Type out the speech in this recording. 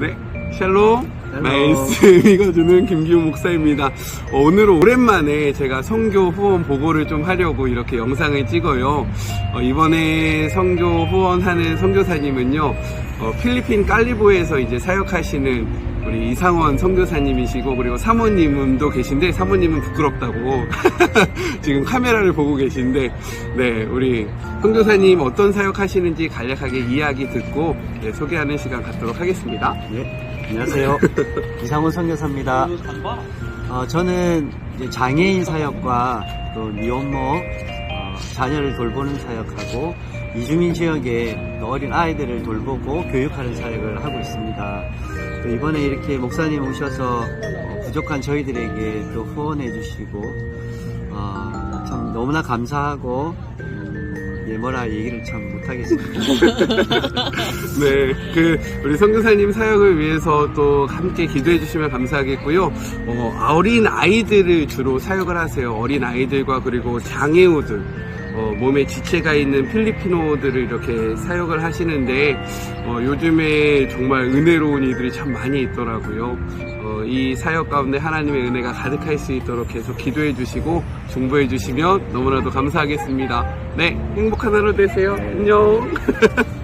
네, 샬롬. 말씀 읽어주는 김기훈 목사입니다. 어, 오늘은 오랜만에 제가 성교 후원 보고를 좀 하려고 이렇게 영상을 찍어요. 어, 이번에 성교 후원하는 선교사님은요, 어, 필리핀 깔리보에서 이제 사역하시는 우리 이상원 선교사님이시고 그리고 사모님도 계신데 사모님은 부끄럽다고 지금 카메라를 보고 계신데 네 우리 선교사님 어떤 사역하시는지 간략하게 이야기 듣고 네, 소개하는 시간 갖도록 하겠습니다. 예, 안녕하세요. 이상훈 선교사입니다. 어, 저는 이제 장애인 사역과 또 미혼모 어, 자녀를 돌보는 사역하고 이주민 지역의 또 어린 아이들을 돌보고 교육하는 사역을 하고 있습니다. 또 이번에 이렇게 목사님 오셔서 어, 부족한 저희들에게 또 후원해 주시고 어, 참 너무나 감사하고 음, 예 뭐라 얘기를 참 못하겠습니다. 네, 그 우리 선교사님 사역을 위해서 또 함께 기도해 주시면 감사하겠고요. 어, 어린 아이들을 주로 사역을 하세요. 어린 아이들과 그리고 장애우들. 어, 몸에 지체가 있는 필리피노들을 이렇게 사역을 하시는데 어, 요즘에 정말 은혜로운 이들이 참 많이 있더라고요. 어, 이 사역 가운데 하나님의 은혜가 가득할 수 있도록 계속 기도해 주시고 중보해 주시면 너무나도 감사하겠습니다. 네, 행복한 하루 되세요. 안녕.